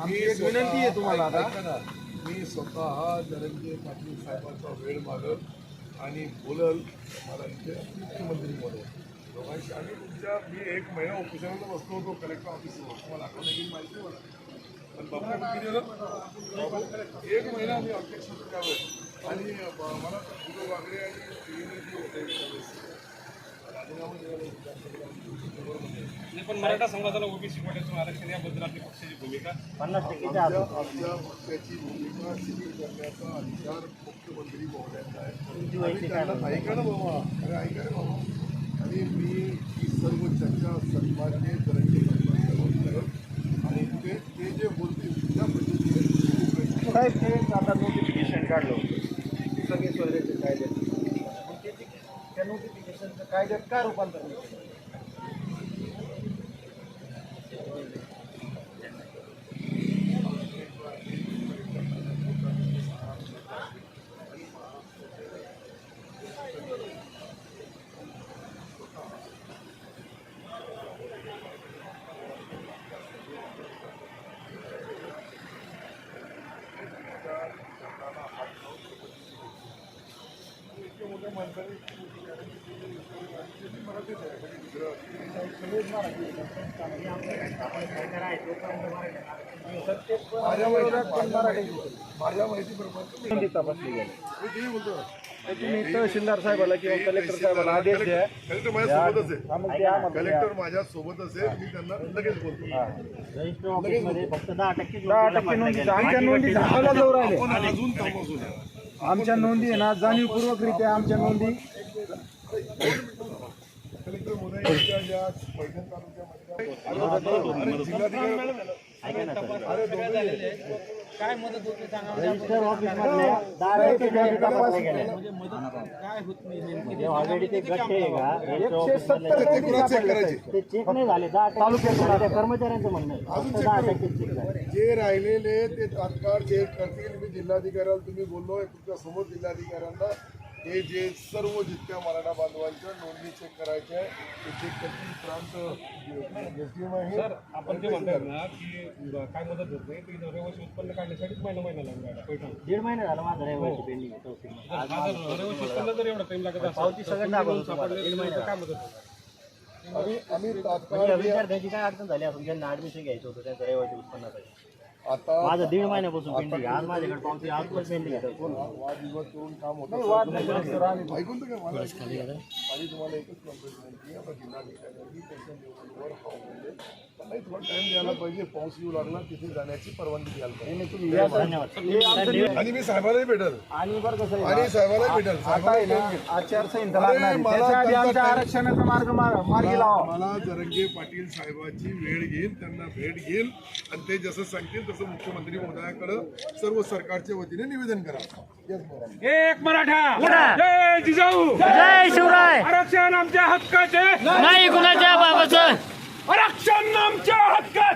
आमची एक विनंती आहे तुम्हाला आता. मी स्वतः जरंगे पाटील साहेबांचा वेळ मागल आणि बोलल मला इथे मुख्यमंत्री बोलव दोघांशी आम्ही तुमच्या मी एक महिना ऑफिसरला बसलो होतो कलेक्टर ऑफिसवर. तुम्हाला आठवण की माहिती मला. पण किती बापू, एक महिना मी अध्यक्ष होतो त्यावेळेस. आणि मला उद्धव वागळे आणि देवेंद्रजी होते त्यावेळेस राजीनामा द्यायला विचार नाही, पण मराठा समाजाला ओबीसी कोट्यातून आरक्षण याबद्दल आपली पक्षाची भूमिका? आमच्या आमच्या पक्षाची भूमिका सिद्ध करण्याचा अधिकार मुख्यमंत्री महोदयांचा आहे आणि त्यांना ऐका ना बाबा अरे ऐका ना बाबा. आणि मी ही सर्व चर्चा सन्मान्य करत आणि ते ते जे बोलतील त्या पद्धतीने साहेब ते आता नोटिफिकेशन काढलं. होतं सगळे सोयरेचे कायद्यात मग त्याची त्या नोटिफिकेशनचं कायद्यात काय रूपांतर नाही केलं? माणसाने मराठी माझ्या माहितीप्रमाणे नोंदी तपासली गेली मी ते बोलतो तर तुम्ही तहसीलदार साहेबाला किंवा कलेक्टर साहेबाला आदेश द्या कलेक्टर माझ्या सोबतच आहे हा. कलेक्टर माझ्या सोबतच आहे मी त्यांना लगेच बोलतो. रजिस्टर ऑफिसमध्ये फक्त दहा टक्के दहा टक्के नोंदी आमच्या नोंदी झाडाला जाऊ राहिले. अजून द्या आमच्या नोंदी आहे ना जाणीवपूर्वकरित्या आमच्या नोंदी. जिल्हाधिकारी नोंदी तपासल्या गेल्या जे ऑलरेडी ते ऑफिसमधले सत्तर ते चेक नाही झाले. दहा टक्के कर्मचाऱ्यांचं म्हणणं आहे. दहा. टक्के चेक झाले. जे राहिलेले ते तात्काळ चेक करतील. मी जिल्हाधिकाऱ्याला तुम्ही बोललोय तुमच्यासमोर जिल्हाधिकाऱ्यांना. हे जे सर्व जितक्या मराठा बांधवांच्या नोंदणी चेक करायच्या आहे ते करतील प्रांत एसडीएम आहे सर आपण ते म्हणतात ना की काय मदत होत नाही तर रहिवासी उत्पन्न काढण्यासाठीच महिना महिना पैठण. दीड महिना झाला माझं रहिवासी पेंडिंग हा रहिवासी उत्पन्न जर एवढा टाइम लागत पावती सगळं. सापडले दीड महिना काय मदत होते आम्ही आम्ही म्हणजे तात्काळ विद्यार्थ्याची काय अडचण झाली? असून ज्यांना ऍडमिशन घ्यायचं होतं त्यांचं रहिवासी उत्पन्नासाठी. आता माझं दीड महिन्यापासून पेंडिंग आज माझ्याकडे पावती आज पण पेंडिंग आहे. वाद विवाद करून काम होतं. ऐकून तर घ्या मला. आणि तुम्हाला एकच कंप्लेंट विनंती आहे आता जिल्हाधिकाऱ्यांनी त्यांच्या निवडणुकीवर हाव म्हणजे त्यांनाही थोडा टाइम द्यायला पाहिजे. पाऊस येऊ लागला तिथे जाण्याची परवानगी द्यायला पाहिजे. धन्यवाद. आणि मी साहेबालाही भेटल. आणि बरं कसं आहे आणि साहेबालाही भेटल. आता आहे ना आचारसंहिता अरे, लागणार आहे. मला त्याच्या आधी त्यांचा आमच्या टाइम- आरक्षणाचा मार्ग मार्गी लावा. मला जरंगे पाटील साहेबाची वेळ घेईल त्यांना भेट घेईल. आणि ते जसं सांगतील तसं मुख्यमंत्री महोदयाकडे सर्व सरकारच्या वतीने निवेदन करा. एक मराठा. जय जिजाऊ. जय शिवराय. आरक्षण आमच्या हक्काचे. नाही कुणाच्या बाबाचं? आरक्षण आमच्या हक्काचे